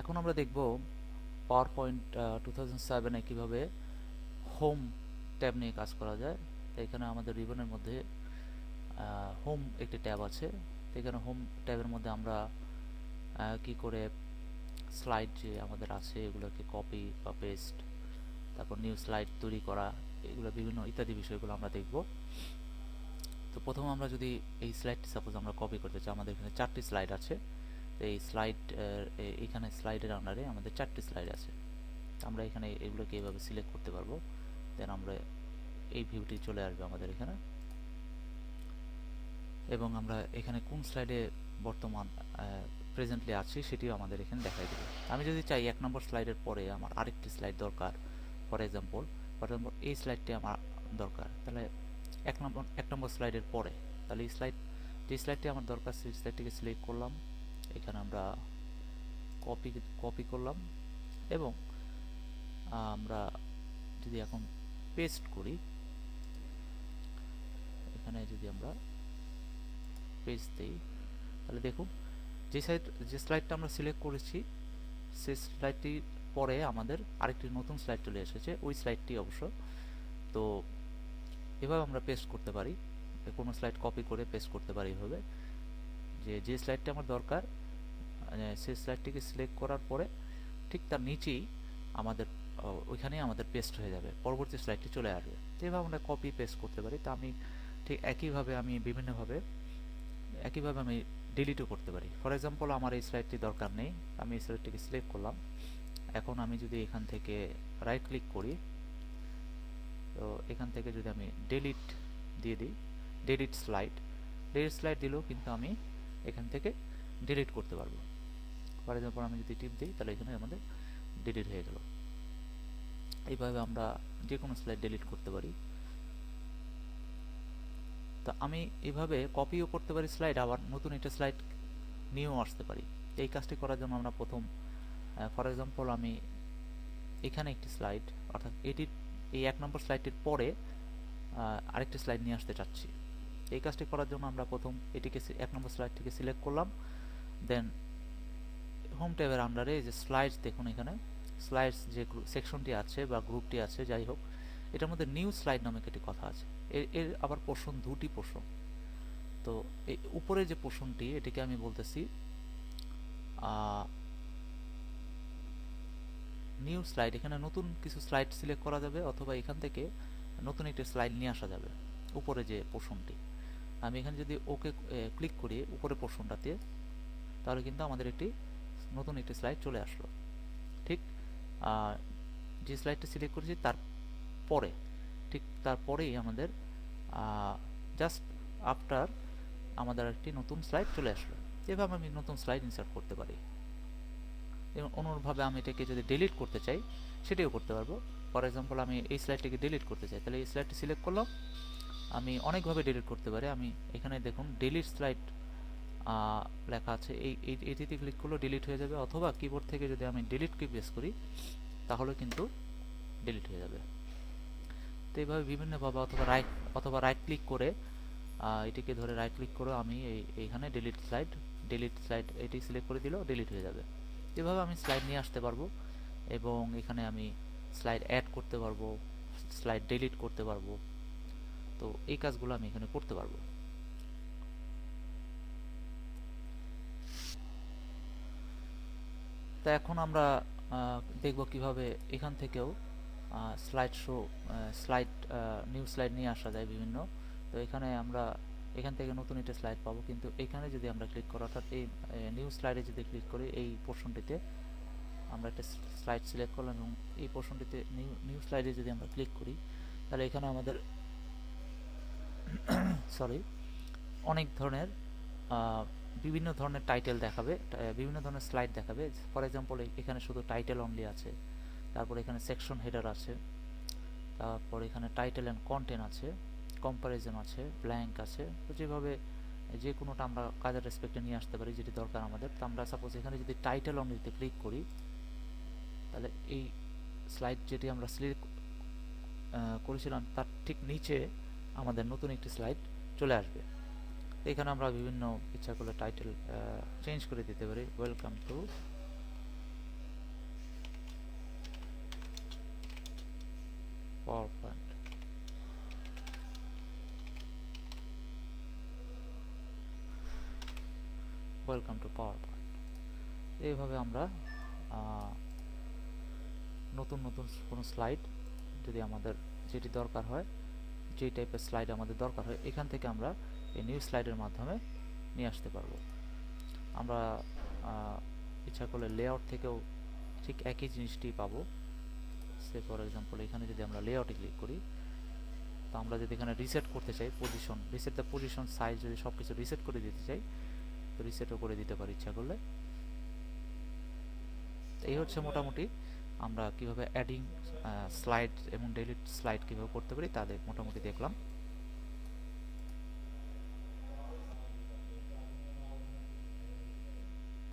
এখন আমরা দেখব পাওয়ার পয়েন্ট টু থাউজেন্ড সেভেনে কীভাবে হোম ট্যাব নিয়ে কাজ করা যায়। তো এখানে আমাদের রিবনের মধ্যে হোম একটি ট্যাব আছে। তো এখানে হোম ট্যাবের মধ্যে আমরা কি করে স্লাইড যে আমাদের আছে, এগুলোকে কপি বা পেস্ট তারপর নিউ স্লাইড তৈরি করা, এগুলো বিভিন্ন ইত্যাদি বিষয়গুলো আমরা দেখব। তো প্রথম আমরা যদি এই স্লাইডটি সাপোজ আমরা কপি করতে চাই, আমাদের এখানে চারটি স্লাইড আছে। এই স্লাইড এখানে স্লাইডের আন্ডারে আমাদের চারটি স্লাইড আছে। আমরা এখানে এগুলোকে এভাবে সিলেক্ট করতে পারব। দেন আমরা এই ভিউটি চলে আসবে আমাদের এখানে। এবং আমরা এখানে কোন স্লাইডে বর্তমান প্রেজেন্টলি আছি সেটিও আমাদের এখানে দেখাই দেবে। আমি যদি চাই এক নম্বর স্লাইডের পরে আমার আরেকটি স্লাইড দরকার ফর এক্সাম্পল ফর এক্সাম্পল এই স্লাইডটি আমার দরকার। তাহলে এক নম্বর এক নম্বর স্লাইডের পরে, তাহলে এই স্লাইড যে স্লাইডটি আমার দরকার, সেই স্লাইডটিকে সিলেক্ট করলাম। এখানে আমরা কপি কপি করলাম এবং আমরা যদি এখন পেস্ট করি, এখানে যদি আমরা পেস্ট দিই, তাহলে দেখুন, যে সাইড যে স্লাইডটা আমরা সিলেক্ট করেছি, সেই স্লাইডটির পরে আমাদের আরেকটি নতুন স্লাইড চলে এসেছে, ওই স্লাইডটি অবশ্য। তো এভাবে আমরা পেস্ট করতে পারি, কোনো স্লাইড কপি করে পেস্ট করতে পারি এভাবে। যে যে স্লাইডটা আমার দরকার সেই স্লাইডটিকে সিলেক্ট করার পরে ঠিক তার নিচেই আমাদের ওইখানেই আমাদের পেস্ট হয়ে যাবে। পরবর্তী স্লাইডটি চলে আসবে। তো এভাবে আমরা কপি পেস্ট করতে পারি, তো আমি ঠিক একইভাবে আমি বিভিন্নভাবে, একইভাবে আমি ডিলিটও করতে পারি। ফর এক্সাম্পল আমার এই স্লাইডটি দরকার নেই। আমি এই স্লাইডটিকে সিলেক্ট করলাম। এখন আমি যদি এখান থেকে রাইট ক্লিক করি, তো এখান থেকে যদি আমি ডিলিট দিয়ে দিই ডিলিট স্লাইড ডিলিট স্লাইড দিলেও কিন্তু আমি এখান থেকে ডিলিট করতে পারব। ফর এক্সাম্পল আমি যদি টিপ দিই, তাহলে এখানে আমাদের ডিলিট হয়ে গেল। এইভাবে আমরা যে কোনো স্লাইড ডিলিট করতে পারি। তো আমি এভাবে কপিও করতে পারি স্লাইড আবার নতুন একটা স্লাইড নিয়েও আসতে পারি। এই কাজটি করার জন্য আমরা প্রথম ফর এক্সাম্পল আমি এখানে একটি স্লাইড অর্থাৎ এটির, এই এক নম্বর স্লাইডটির পরে আরেকটি স্লাইড নিয়ে আসতে চাচ্ছি। এই কাজটি করার জন্য আমরা প্রথম এটিকে, এক নম্বর স্লাইডটিকে সিলেক্ট করলাম। দেন হোম ট্যাবের আন্ডারে যে স্লাইডস দেখুন এখানে স্লাইডস যে সেকশনটি আছে বা গ্রুপটি আছে, যাই হোক, এটার মধ্যে নিউ স্লাইড নামে একটি কথা আছে। এর এর আবার পোর্শন দুটি পোর্শন তো এই উপরে যে পোর্শনটি এটিকে আমি বলতেছি নিউ স্লাইড এখানে নতুন কিছু স্লাইড সিলেক্ট করা যাবে অথবা এখান থেকে নতুন একটি স্লাইড নিয়ে আসা যাবে উপরে যে পোর্শনটি আমি এখানে যদি ওকে ক্লিক করি উপরে পোর্শনটাতে তাহলে কিন্তু আমাদের একটি নতুন একটি স্লাইড চলে আসলো। ঠিক যে স্লাইডটা সিলেক্ট করেছি তার পরে, ঠিক তারপরেই আমাদের জাস্ট আফটার আমাদের একটি নতুন স্লাইড চলে আসলো। এভাবে আমি নতুন স্লাইড ইনসার্ট করতে পারি। এবং অনুরূপভাবে আমি এটাকে যদি ডিলিট করতে চাই, সেটাও করতে পারব। ফর এক্সাম্পল আমি এই স্লাইডটিকে ডিলিট করতে চাই, তাহলে এই স্লাইডটি সিলেক্ট করলাম। আমি অনেকভাবে ডিলিট করতে পারি। আমি এখানে দেখুন ডিলিট স্লাইড লেখা আছে, এই এটিতে ক্লিক করলেও ডিলিট হয়ে যাবে অথবা কিবোর্ড থেকে যদি আমি ডিলিট কি প্রেস করি, তাহলে কিন্তু ডিলিট হয়ে যাবে। তো এইভাবে বিভিন্নভাবে অথবা রাইট অথবা রাইট ক্লিক করে এটিকে ধরে রাইট ক্লিক করে আমি এই, এইখানে ডিলিট স্লাইড ডিলিট স্লাইড এটি সিলেক্ট করে দিলেও ডিলিট হয়ে যাবে। এভাবে আমি স্লাইড নিয়ে আসতে পারব এবং এখানে আমি স্লাইড অ্যাড করতে পারব স্লাইড ডিলিট করতে পারব। তো এই কাজগুলো আমি এখানে করতে পারব। তো এখন আমরা দেখব কীভাবে এখান থেকেও slide show slide new slide নিয়ে আসা যায় বিভিন্ন। তো এখানে আমরা, এখান থেকে নতুন একটা স্লাইড পাবো। কিন্তু এখানে যদি আমরা ক্লিক করি, অর্থাৎ এই নিউ স্লাইডে যদি ক্লিক করি, এই পোর্শনটিতে আমরা একটা স্লাইড সিলেক্ট করলাম এবং এই পোর্শনটিতে নিউ নিউ স্লাইডে যদি আমরা ক্লিক করি, তাহলে এখানে আমাদের সরি অনেক ধরনের বিভিন্ন ধরনের টাইটেল দেখাবে বিভিন্ন ধরনের স্লাইড দেখাবে। ফর এক্সাম্পল এখানে শুধু টাইটেল অনলি আছে, তারপর এখানে সেকশন হেডার আছে, তারপর এখানে টাইটেল অ্যান্ড কন্টেন্ট আছে কম্পারিজন আছে ব্ল্যাঙ্ক আছে। তো যেভাবে, যে কোনোটা আমরা কাজের রেসপেক্টে নিয়ে আসতে পারি, যেটি দরকার আমাদের, তো আমরা সাপোজ এখানে যদি টাইটেল অনলিতে ক্লিক করি, তাহলে এই স্লাইড যেটি আমরা সিলেক্ট করেছিলাম, তার ঠিক নিচে আমাদের নতুন একটি স্লাইড চলে আসবে। এখানে আমরা বিভিন্ন ইচ্ছা করলে টাইটেল চেঞ্জ করে দিতে পারি। Welcome to power point welcome to power point এইভাবে আমরা নতুন নতুন কোনো স্লাইড যদি আমাদের, যেটি দরকার হয়, যেই টাইপের স্লাইড আমাদের দরকার হয়, এখান থেকে আমরা এই নিউ স্লাইডের মাধ্যমে নিয়ে আসতে পারব। আমরা ইচ্ছা করলে লেআউট থেকেও ঠিক একই জিনিসটি পাবো। সে ফর এক্সাম্পল এখানে যদি আমরা লেআউটে ক্লিক করি, তো আমরা যদি এখানে রিসেট করতে চাই position reset the position size যদি সব কিছু রিসেট করে দিতে চাই, তো রিসেটও করে দিতে পারি ইচ্ছা করলে। এই হচ্ছে মোটামুটি আমরা কীভাবে অ্যাডিং স্লাইড এবং ডেলিট স্লাইড কীভাবে করতে পারি তাদের মোটামুটি দেখলাম।